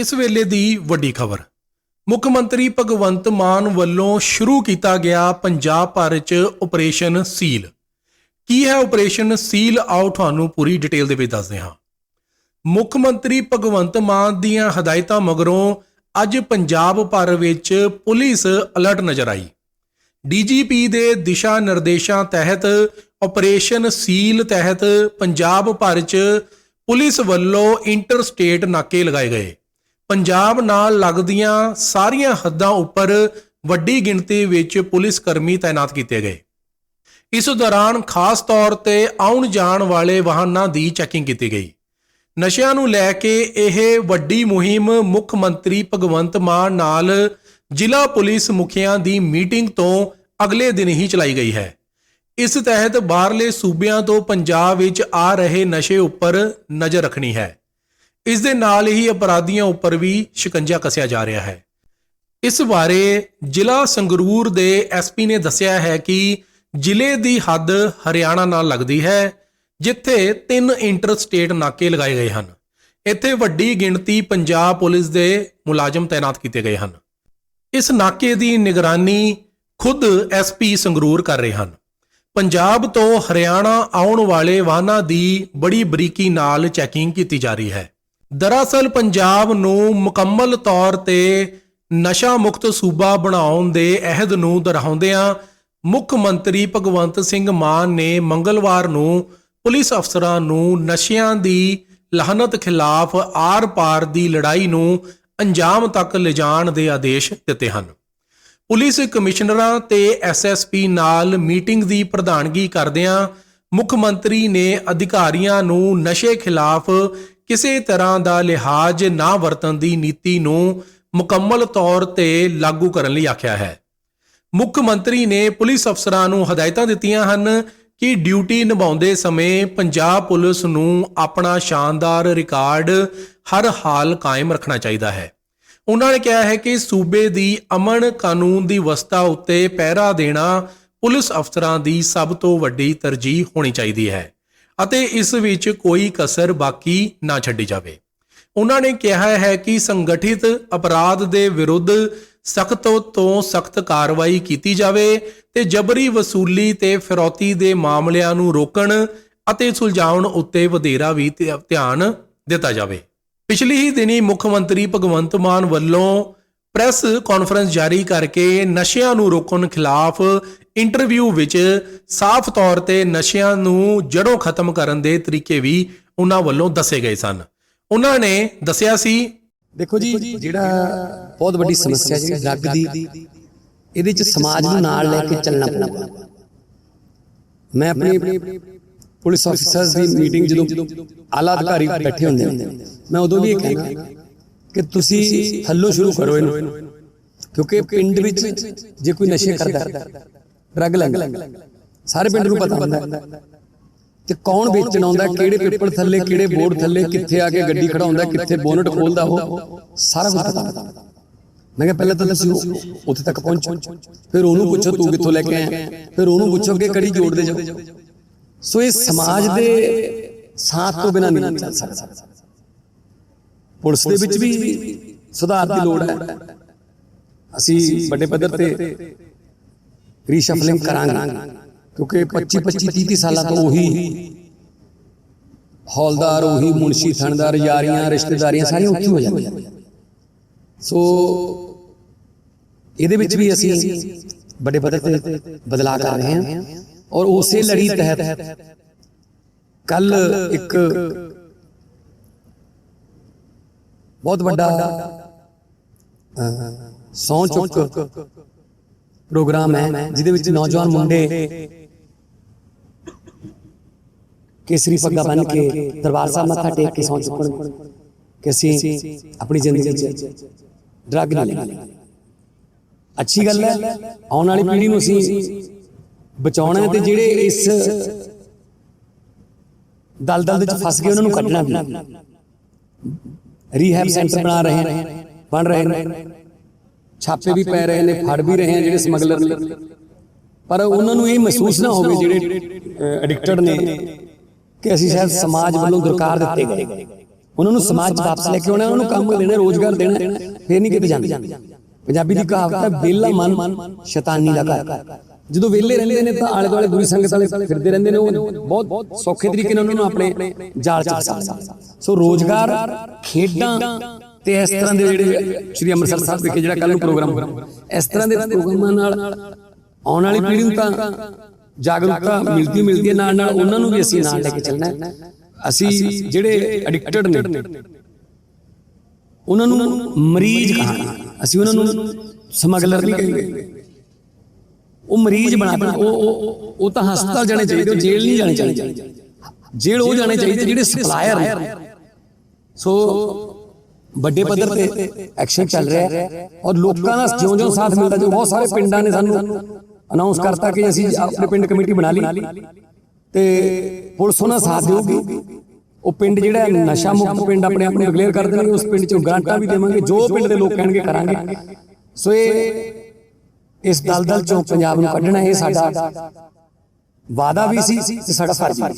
ਇਸ ਵੇਲੇ ਦੀ ਵੱਡੀ ਖਬਰ। ਮੁੱਖ ਮੰਤਰੀ ਭਗਵੰਤ ਮਾਨ ਵੱਲੋਂ ਸ਼ੁਰੂ ਕੀਤਾ ਗਿਆ ਪੰਜਾਬ ਭਰ 'ਚ ਆਪਰੇਸ਼ਨ ਸੀਲ ਕੀ ਹੈ ਆਪਰੇਸ਼ਨ ਸੀਲ ਆਓ ਤੁਹਾਨੂੰ ਪੂਰੀ ਡਿਟੇਲ ਦੇ ਵਿੱਚ ਦੱਸਦੇ ਹਾਂ। ਮੁੱਖ ਮੰਤਰੀ ਭਗਵੰਤ ਮਾਨ ਦੀਆਂ ਹਦਾਇਤਾਂ ਮਗਰੋਂ ਅੱਜ ਪੰਜਾਬ ਭਰ ਵਿੱਚ ਪੁਲਿਸ ਅਲਰਟ ਨਜ਼ਰ ਆਈ। ਡੀਜੀਪੀ ਦੇ ਦਿਸ਼ਾ ਨਿਰਦੇਸ਼ਾਂ ਤਹਿਤ ਆਪਰੇਸ਼ਨ ਸੀਲ ਤਹਿਤ ਪੰਜਾਬ ਭਰ 'ਚ ਪੁਲਿਸ ਵੱਲੋਂ ਇੰਟਰ ਸਟੇਟ ਨਾਕੇ ਲਗਾਏ ਗਏ। ਪੰਜਾਬ ਨਾਲ ਲੱਗਦੀਆਂ ਸਾਰੀਆਂ ਹੱਦਾਂ ਉੱਪਰ ਵੱਡੀ ਗਿਣਤੀ ਵਿੱਚ ਪੁਲਿਸ ਕਰਮੀ ਤਾਇਨਾਤ ਕੀਤੇ ਗਏ। ਇਸ ਦੌਰਾਨ ਖਾਸ ਤੌਰ ਤੇ ਆਉਣ ਜਾਣ ਵਾਲੇ ਵਾਹਨਾਂ ਦੀ ਚੈਕਿੰਗ ਕੀਤੀ ਗਈ। ਨਸ਼ਿਆਂ ਨੂੰ ਲੈ ਕੇ ਇਹ ਵੱਡੀ ਮੁਹਿੰਮ ਮੁੱਖ ਮੰਤਰੀ ਭਗਵੰਤ ਮਾਨ ਨਾਲ ਜ਼ਿਲ੍ਹਾ ਪੁਲਿਸ ਮੁਖੀਆਂ ਦੀ ਮੀਟਿੰਗ ਤੋਂ ਅਗਲੇ ਦਿਨ ਹੀ ਚਲਾਈ ਗਈ ਹੈ। ਇਸ ਤਹਿਤ ਬਾਹਰਲੇ ਸੂਬਿਆਂ ਤੋਂ ਪੰਜਾਬ ਵਿੱਚ ਆ ਰਹੇ ਨਸ਼ੇ ਉੱਪਰ ਨਜ਼ਰ ਰੱਖਣੀ ਹੈ। ਇਸ ਦੇ ਨਾਲ ਹੀ ਅਪਰਾਧੀਆਂ ਉੱਪਰ ਵੀ ਸ਼ਿਕੰਜਾ ਕੱਸਿਆ ਜਾ ਰਿਹਾ ਹੈ। ਇਸ ਬਾਰੇ ਜ਼ਿਲ੍ਹਾ ਸੰਗਰੂਰ ਦੇ ਐਸਪੀ ਨੇ ਦੱਸਿਆ ਹੈ ਕਿ ਜ਼ਿਲ੍ਹੇ ਦੀ ਹੱਦ ਹਰਿਆਣਾ ਨਾਲ ਲੱਗਦੀ ਹੈ, ਜਿੱਥੇ ਤਿੰਨ ਇੰਟਰ ਸਟੇਟ ਨਾਕੇ ਲਗਾਏ ਗਏ ਹਨ। ਇੱਥੇ ਵੱਡੀ ਗਿਣਤੀ ਪੰਜਾਬ ਪੁਲਿਸ ਦੇ ਮੁਲਾਜ਼ਮ ਤਾਇਨਾਤ ਕੀਤੇ ਗਏ ਹਨ। ਇਸ ਨਾਕੇ ਦੀ ਨਿਗਰਾਨੀ ਖੁਦ ਐਸਪੀ ਸੰਗਰੂਰ ਕਰ ਰਹੇ ਹਨ। ਪੰਜਾਬ ਤੋਂ ਹਰਿਆਣਾ ਆਉਣ ਵਾਲੇ ਵਾਹਨਾਂ ਦੀ ਬੜੀ ਬਰੀਕੀ ਨਾਲ ਚੈਕਿੰਗ ਕੀਤੀ ਜਾ ਰਹੀ ਹੈ। ਦਰਅਸਲ ਪੰਜਾਬ ਨੂੰ ਮੁਕੰਮਲ ਤੌਰ ਤੇ ਨਸ਼ਾ ਮੁਕਤ ਸੂਬਾ ਬਣਾਉਣ ਦੇ ਅਹਿਦ ਨੂੰ ਦੁਹਰਾਉਂਦਿਆਂ ਮੁੱਖ ਮੰਤਰੀ ਭਗਵੰਤ ਸਿੰਘ ਮਾਨ ਨੇ ਮੰਗਲਵਾਰ ਨੂੰ ਪੁਲਿਸ ਅਫਸਰਾਂ ਨੂੰ ਨਸ਼ਿਆਂ ਦੀ ਲਾਹਨਤ ਖਿਲਾਫ ਆਰ-ਪਾਰ ਦੀ ਲੜਾਈ ਨੂੰ ਅੰਜਾਮ ਤੱਕ ਲਿਜਾਣ ਦੇ ਆਦੇਸ਼ ਦਿੱਤੇ ਹਨ। ਪੁਲਿਸ ਕਮਿਸ਼ਨਰਾਂ ਤੇ ਐਸਐਸਪੀ ਨਾਲ ਮੀਟਿੰਗ ਦੀ ਪ੍ਰਧਾਨਗੀ ਕਰਦਿਆਂ ਮੁੱਖ ਮੰਤਰੀ ਨੇ ਅਧਿਕਾਰੀਆਂ ਨੂੰ ਨਸ਼ੇ ਖਿਲਾਫ ਕਿਸੇ ਤਰ੍ਹਾਂ ਦਾ ਲਿਹਾਜ਼ ਨਾ ਵਰਤਣ ਦੀ ਨੀਤੀ ਨੂੰ ਮੁਕੰਮਲ ਤੌਰ ਤੇ ਲਾਗੂ ਕਰਨ ਲਈ ਆਖਿਆ ਹੈ। ਮੁੱਖ ਮੰਤਰੀ ਨੇ ਪੁਲਿਸ ਅਫਸਰਾਂ ਨੂੰ ਹਦਾਇਤਾਂ ਦਿੱਤੀਆਂ ਹਨ ਕਿ ਡਿਊਟੀ ਨਿਭਾਉਂਦੇ ਸਮੇਂ ਪੰਜਾਬ ਪੁਲਿਸ ਨੂੰ ਆਪਣਾ ਸ਼ਾਨਦਾਰ ਰਿਕਾਰਡ ਹਰ ਹਾਲ ਕਾਇਮ ਰੱਖਣਾ ਚਾਹੀਦਾ ਹੈ। ਉਹਨਾਂ ਨੇ ਕਿਹਾ ਹੈ ਕਿ ਸੂਬੇ ਦੀ ਅਮਨ ਕਾਨੂੰਨ ਦੀ ਵਸਤਾ ਉੱਤੇ ਪਹਿਰਾ ਦੇਣਾ ਪੁਲਿਸ ਅਫਸਰਾਂ ਦੀ ਸਭ ਤੋਂ ਵੱਡੀ ਤਰਜੀਹ ਹੋਣੀ ਚਾਹੀਦੀ ਹੈ। ਅਤੇ ਇਸ ਵਿੱਚ ਕੋਈ ਕਸਰ ਬਾਕੀ ਨਾ ਛੱਡੀ ਜਾਵੇ। ਉਹਨਾਂ ਨੇ ਕਿਹਾ ਹੈ ਕਿ ਸੰਗਠਿਤ ਅਪਰਾਧ ਦੇ ਵਿਰੁੱਧ ਸਖਤ ਤੋਂ ਸਖਤ ਕਾਰਵਾਈ ਕੀਤੀ ਜਾਵੇ ਤੇ ਜਬਰੀ ਵਸੂਲੀ ਤੇ ਫਿਰੌਤੀ ਦੇ ਮਾਮਲਿਆਂ ਨੂੰ ਰੋਕਣ ਅਤੇ ਸੁਲਝਾਉਣ ਉੱਤੇ ਵਧੇਰਾ ਵੀ ਧਿ- ਧਿਆਨ ਦਿੱਤਾ ਜਾਵੇ। ਪਿਛਲੀ ਹੀ ਦਿਨੀ ਮੁੱਖ ਮੰਤਰੀ ਭਗਵੰਤ ਮਾਨ ਵੱਲੋਂ ਪ੍ਰੈਸ ਕਾਨਫਰੰਸ ਜਾਰੀ ਕਰਕੇ ਨਸ਼ਿਆਂ ਨੂੰ ਰੋਕਣ ਖਿਲਾਫ ਇੰਟਰਵਿਊ ਵਿੱਚ ਸਾਫ਼ ਤੌਰ ਤੇ ਨਸ਼ਿਆਂ ਨੂੰ ਜੜੋਂ ਖਤਮ ਕਰਨ ਦੇ ਤਰੀਕੇ ਵੀ ਉਹਨਾਂ ਵੱਲੋਂ ਦੱਸੇ ਗਏ ਸਨ। ਉਹਨਾਂ ਨੇ ਦੱਸਿਆ ਸੀ ਦੇਖੋ ਜੀ ਜਿਹੜਾ ਬਹੁਤ ਵੱਡੀ ਸਮੱਸਿਆ ਜਿਹੜੀ ਡਰੱਗ ਦੀ ਇਹਦੇ ਚ ਸਮਾਜ ਨੂੰ ਨਾਲ ਲੈ ਕੇ ਚੱਲਣਾ ਪਊਗਾ। ਮੈਂ ਆਪਣੇ ਪੁਲਿਸ ਅਫਸਰਸ ਦੀ ਮੀਟਿੰਗ ਜਦੋਂ ਆਲਾ ਅਧਿਕਾਰੀ ਬੈਠੇ ਹੁੰਦੇ ਨੇ ਮੈਂ ਉਦੋਂ ਵੀ ਇਹ ਕਹਿਣਾ ਕਿ ਤੁਸੀਂ ਥੱਲੋਂ ਸ਼ੁਰੂ ਕਰੋ ਇਹਨੂੰ। ਕਿਉਂਕਿ ਪਿੰਡ ਵਿੱਚ ਜੇ ਕੋਈ ਨਸ਼ੇ ਕਰਦਾ ਡਰੱਗ ਲੈਂਦਾ। ਸਾਰੇ ਪਿੰਡ ਨੂੰ ਪਤਾ ਹੁੰਦਾ। ਤੇ ਕੌਣ ਵੇਚਣ ਆਉਂਦਾ ਕਿਹੜੇ ਪੇਪਰ ਥੱਲੇ, ਕਿਹੜੇ ਬੋਰਡ ਥੱਲੇ, ਕਿੱਥੇ ਆ ਕੇ ਗੱਡੀ ਖੜਾਉਂਦਾ, ਕਿੱਥੇ ਬੋਨਟ ਖੋਲਦਾ ਉਹ, ਸਾਰਾ ਕੁਝ ਪਤਾ ਮੈਂ ਕਿਹਾ ਪਹਿਲਾਂ ਤਾਂ ਤੁਸੀਂ ਉੱਥੇ ਤੱਕ ਪਹੁੰਚੋ। ਫਿਰ ਉਹਨੂੰ ਪੁੱਛੋ, ਤੂੰ ਕਿੱਥੋਂ ਲੈ ਕੇ ਆਇਆ? ਫਿਰ ਉਹਨੂੰ ਪੁੱਛੋ ਕਿ ਕੜੀ ਜੋੜਦੇ ਜਾਓ। ਸੋ ਇਹ ਸਮਾਜ ਦੇ ਸਾਥ ਤੋਂ ਬਿਨਾਂ ਨਹੀਂ ਚੱਲ ਸਕਦਾ। ਪੁਲਿਸ ਦੇ ਵਿੱਚ ਵੀ ਸੁਧਾਰ ਦੀ ਲੋੜ ਹੈ। ਅਸੀਂ ਵੱਡੇ ਪੱਧਰ ਤੇ ਰੀਸ਼ਫਲਿੰਗ ਕਰਾਂਗੇ ਕਿਉਂਕਿ 25 25 30 30 ਸਾਲਾਂ ਤੋਂ ਉਹੀ ਹੌਲਦਾਰ ਉਹੀ ਮੁਨਸ਼ੀ ਥਾਣੇਦਾਰ ਯਾਰੀਆਂ ਰਿਸ਼ਤੇਦਾਰੀਆਂ ਸਾਰੀਆਂ ਉੱਥੇ ਹੋ ਜਾਂਦੀਆਂ ਸੋ ਇਹਦੇ ਵਿੱਚ ਵੀ ਅਸੀਂ ਵੱਡੇ ਪੱਧਰ ਤੇ ਬਦਲਾਅ ਕਰ ਰਹੇ ਹਾਂ ਔਰ ਉਸੇ ਲੜੀ ਤਹਿਤ ਕੱਲ ਇੱਕ ਬਹੁਤ ਵੱਡਾ ਸੌ ਚੁੱਕ ਪ੍ਰੋਗਰਾਮ ਹੈ ਜਿਹਦੇ ਵਿੱਚ ਨੌਜਵਾਨ ਮੁੰਡੇ ਕੇਸਰੀ ਪੱਗਾ ਬੰਨ ਕੇ ਦਰਬਾਰ ਸਾਹਿਬ ਮੱਥਾ ਟੇਕ ਕੇ ਸੌਂ ਚੁੱਕਣ ਕਿ ਅਸੀਂ ਆਪਣੀ ਜ਼ਿੰਦਗੀ ਵਿੱਚ ਡਰੱਗ ਨਹੀਂ ਲੈਣੀ ਅੱਛੀ ਗੱਲ ਹੈ ਆਉਣ ਵਾਲੀ ਪੀੜ੍ਹੀ ਨੂੰ ਅਸੀਂ ਬਚਾਉਣਾ ਹੈ ਤੇ ਜਿਹੜੇ ਇਸ ਦਲਦਲ ਵਿੱਚ ਫਸ ਗਏ ਉਹਨਾਂ ਨੂੰ ਕੱਢਣਾ ਵੀ। ਰੀਹੈਬ ਸੈਂਟਰ ਬਣਾ ਰਹੇ ਨੇ ਬਣ ਰਹੇ ਨੇ। ਛਾਪੇ ਵੀ ਪੈ ਰਹੇ ਨੇ, ਫੜ ਵੀ ਰਹੇ ਆ ਜਿਹੜੇ ਸਮਗਲਰ ਨੇ। ਪਰ ਉਹਨਾਂ ਨੂੰ ਇਹ ਮਹਿਸੂਸ ਨਾ ਹੋਵੇ ਜਿਹੜੇ ਐਡਿਕਟਡ ਨੇ ਕਿ ਅਸੀਂ ਸ਼ਾਇਦ ਸਮਾਜ ਵੱਲੋਂ ਦੁਰਕਾਰ ਦਿੱਤੇ ਗਏ। ਉਹਨਾਂ ਨੂੰ ਸਮਾਜ 'ਚ ਵਾਪਸ ਲੈ ਕੇ ਆਉਣਾ, ਉਹਨਾਂ ਨੂੰ ਕੰਮ ਦੇਣਾ ਰੋਜ਼ਗਾਰ ਦੇਣਾ, ਫੇਰ ਨਹੀਂ ਕਿਤੇ ਜਾਂਦੇ। ਪੰਜਾਬੀ ਦੀ ਕਹਾਵਤ ਹੈ, ਵਿਹਲਾ ਮਨ ਸ਼ੈਤਾਨੀ ਦਾ ਘਰ। ਜਦੋਂ ਵਿਹਲੇ ਰਹਿੰਦੇ ਨੇ ਤਾਂ ਆਲੇ ਦੁਆਲੇ ਦੂਰੀ ਸੰਗਤ ਵਾਲੇ ਫਿਰਦੇ ਰਹਿੰਦੇ ਨੇ, ਉਹ ਬਹੁਤ ਸੌਖੇ ਤਰੀਕੇ ਨਾਲ ਉਹਨਾਂ ਨੂੰ ਆਪਣੇ ਜਾਲ 'ਚ ਫਸਾ ਸੋ ਰੋਜ਼ਗਾਰ, ਖੇਡਾਂ ਤੇ ਇਸ ਤਰ੍ਹਾਂ ਦੇ ਜਿਹੜੇ ਸ਼੍ਰੀ ਅੰਮ੍ਰਿਤਸਰ ਸਾਹਿਬ ਵਿਖੇ ਜਿਹੜਾ ਕੱਲ ਨੂੰ ਪ੍ਰੋਗਰਾਮ ਇਸ ਤਰ੍ਹਾਂ ਦੇ ਪ੍ਰੋਗਰਾਮਾਂ ਨਾਲ ਆਉਣ ਵਾਲੀ ਪੀੜ੍ਹੀ ਨੂੰ ਤਾਂ ਜਾਗਰੂਕਤਾ ਮਿਲਦੀ ਮਿਲਦੀ ਹੈ, ਨਾਲ ਨਾਲ ਉਹਨਾਂ ਨੂੰ ਵੀ ਅਸੀਂ ਨਾਲ ਲੈ ਕੇ ਚੱਲਣਾ ਅਸੀਂ ਜਿਹੜੇ ਐਡਿਕਟਡ ਨੇ, ਉਹਨਾਂ ਨੂੰ ਮਰੀਜ਼ ਕਹਾਂਗੇ। ਅਸੀਂ ਉਹਨਾਂ ਨੂੰ ਸਮਗਲਰ ਨਹੀਂ ਕਹਾਂਗੇ। ਉਹ ਮਰੀਜ਼ ਬਣਾ ਬਣਾ ਉਹ ਉਹ- ਉਹ ਤਾਂ ਹਸਪਤਾਲ ਜਾਣੇ ਚਾਹੀਦੇ, ਉਹ ਜੇਲ੍ਹ ਨਹੀਂ ਜਾਣੇ ਚਾਹੀਦੇ। ਜੇਲ੍ਹ ਉਹ ਜਾਣੇ ਚਾਹੀਦੇ ਜਿਹੜੇ ਸਪਲਾਇਰ ਨੇ। ਸੋ ਵੱਡੇ ਪੱਧਰ ਤੇ ਐਕਸ਼ਨ ਚੱਲ ਰਿਹਾ ਹੈ ਔਰ ਲੋਕਾਂ ਦਾ ਜਿਉਂ-ਜਿਉਂ ਸਾਥ ਮਿਲਦਾ ਜੋ ਬਹੁਤ ਸਾਰੇ ਪਿੰਡਾਂ ਨੇ ਸਾਨੂੰ ਅਨਾਉਂਸ ਕਰਤਾ ਕਿ ਅਸੀਂ ਆਪਣੇ ਪਿੰਡ ਕਮੇਟੀ ਬਣਾ ਲਈ ਤੇ ਪੁਲਿਸ ਉਹਨਾਂ ਸਾਥ ਦੇਊਗੀ। ਉਹ ਪਿੰਡ ਜਿਹੜਾ ਨਸ਼ਾ ਮੁਕਤ ਪਿੰਡ ਆਪਣੇ ਆਪ ਨੂੰ ਡਿਕਲੇਅਰ ਕਰ ਦੇਣਗੇ। ਉਸ ਪਿੰਡ ਚੋਂ ਗ੍ਰਾਂਟਾਂ ਵੀ ਦੇਵਾਂਗੇ। ਜੋ ਪਿੰਡ ਦੇ ਲੋਕ ਕਹਿਣਗੇ ਕਰਾਂਗੇ। ਸੋ ਇਹ ਇਸ ਦਲਦਲ ਚੋਂ ਪੰਜਾਬ ਨੂੰ ਕੱਢਣਾ, ਇਹ ਸਾਡਾ ਵਾਅਦਾ ਵੀ ਸੀ ਤੇ ਸਾਡਾ ਫਰਜ਼ ਵੀ